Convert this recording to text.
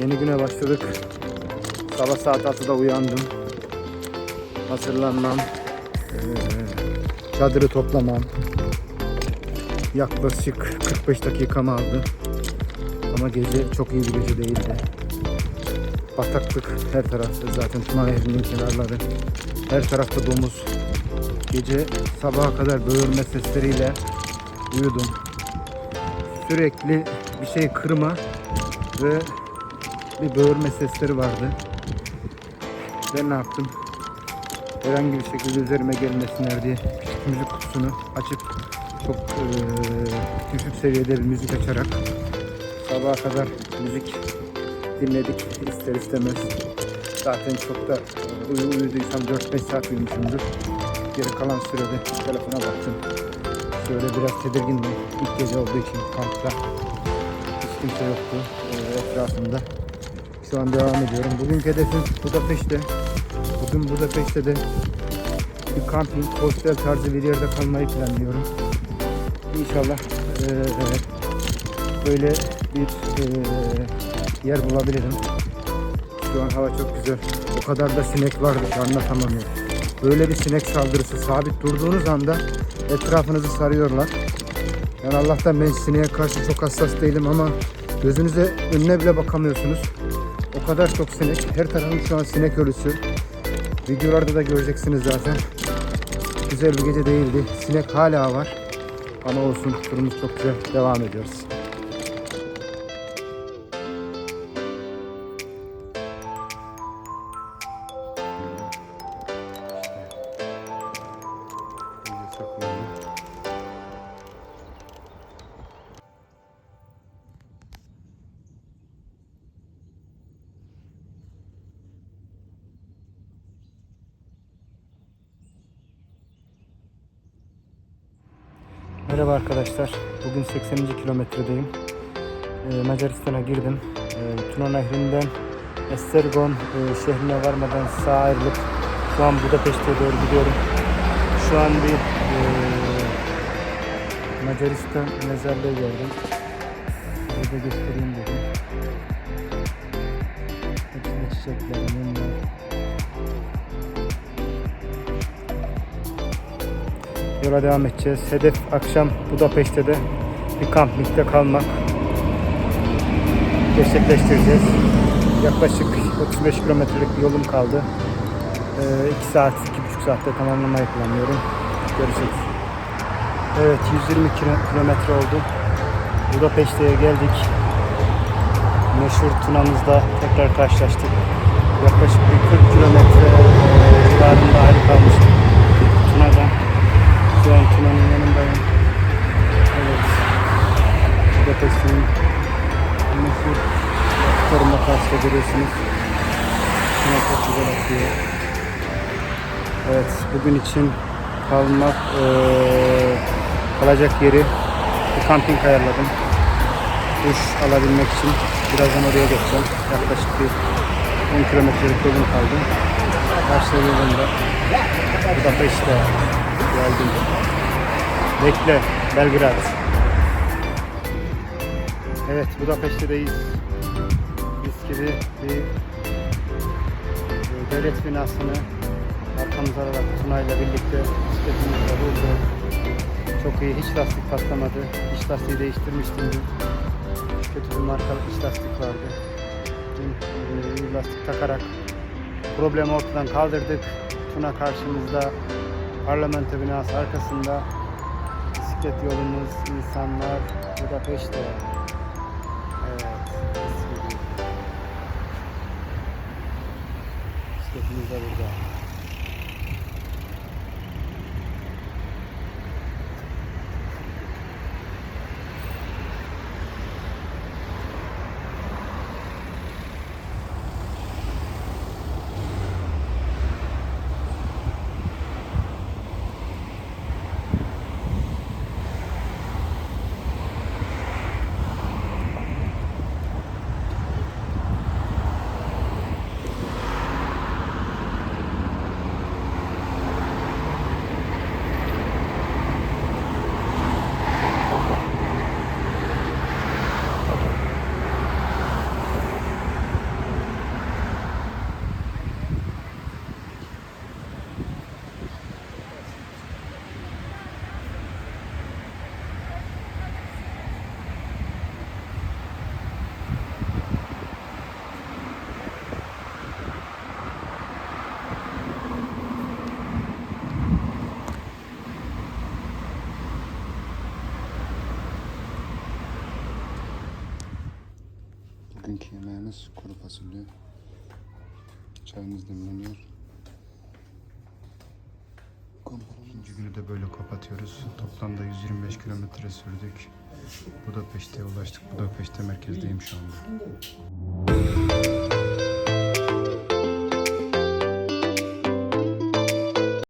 Yeni güne başladık. Sabah saat 6'da uyandım. Hazırlanmam. Ee, çadırı toplamam. Yaklaşık 45 dakikamı aldı. Ama gece çok iyi bir gece değildi. Bataklık her tarafta zaten Tuna Nehri'nin kenarları. Her tarafta domuz. Gece sabaha kadar böğürme sesleriyle uyudum. Sürekli bir şey kırma ve bir böğürme sesleri vardı. Ben ne yaptım? Herhangi bir şekilde üzerime gelmesinler diye müzik kutusunu açıp çok eee, düşük seviyede bir müzik açarak sabaha kadar müzik dinledik ister istemez. Zaten çok da uyu uyuduysam 4-5 saat uyumuşumdur. Geri kalan sürede telefona baktım. Şöyle biraz tedirgindim. İlk gece olduğu için kampta hiç kimse yoktu eee, etrafımda. Şu an devam ediyorum. Bugünkü hedefim Budapeşte. Bugün Budapeşte'de bir kamping, hostel tarzı bir yerde kalmayı planlıyorum. İnşallah eee, böyle bir eee, yer bulabilirim. Şu an hava çok güzel. O kadar da sinek vardı ki anlatamam ya. Böyle bir sinek saldırısı sabit durduğunuz anda etrafınızı sarıyorlar. Yani Allah'tan ben sineğe karşı çok hassas değilim ama gözünüze önüne bile bakamıyorsunuz. O kadar çok sinek. Her tarafım şu an sinek ölüsü. Videolarda da göreceksiniz zaten. Güzel bir gece değildi. Sinek hala var. Ama olsun turumuz çok güzel. Devam ediyoruz. Merhaba arkadaşlar. Bugün 80. kilometredeyim. Ee, Macaristan'a girdim. Ee, Tuna Nehri'nden Estergon e, şehrine varmadan sağa ayrılıp şu an Budapeşte'ye doğru gidiyorum. Şu an bir e, Macaristan mezarlığı gördüm. Burada göstereyim dedim. Hepsinde çiçekler, mumlar. Yola devam edeceğiz. Hedef akşam Budapeşte'de bir kampingde kalmak. Gerçekleştireceğiz. Yaklaşık 35 kilometrelik bir yolum kaldı. 2 saat, 2,5 saatte tamamlamayı planlıyorum. Görüşürüz. Evet 120 kilo- kilometre oldu. Budapeşte'ye geldik. Meşhur Tuna'mızda tekrar karşılaştık. Yaklaşık bir 40 kilometre civarında ayrı kalmıştık Tuna'dan. Şu an Tuna'nın yanındayım. Evet. Budapeşte'nin meşhur tarımla karşıda görüyorsunuz. Tuna çok güzel akıyor. Evet, bugün için kalmak, eee, kalacak yeri bir kamping ayarladım. Duş alabilmek için birazdan oraya geçeceğim. Yaklaşık bir 10 kilometrelik yolum kaldı. Karşıda yolunda. Budapeşte geldim. Bekle, Belgrad. Evet, Budapeşte'deyiz. Mis gibi bir e, devlet binasını arkamıza alarak Tuna'yla birlikte bisikletimizle bulduk. Çok iyi, hiç lastik patlamadı. İç lastiği değiştirmiştim. Kötü bir marka iç lastik vardı. Dün lastik takarak problemi ortadan kaldırdık. Tuna karşımızda, parlamento binası arkasında. Bisiklet yolumuz, insanlar, Budapeşte. Evet, mis gibi. Bisikletimiz de burada. Bugünkü yemeğimiz kuru fasulye. Çayımız demleniyor. İkinci günü de böyle kapatıyoruz. Toplamda 125 kilometre sürdük. Budapeşte'ye ulaştık. Budapeşte merkezdeyim şu anda.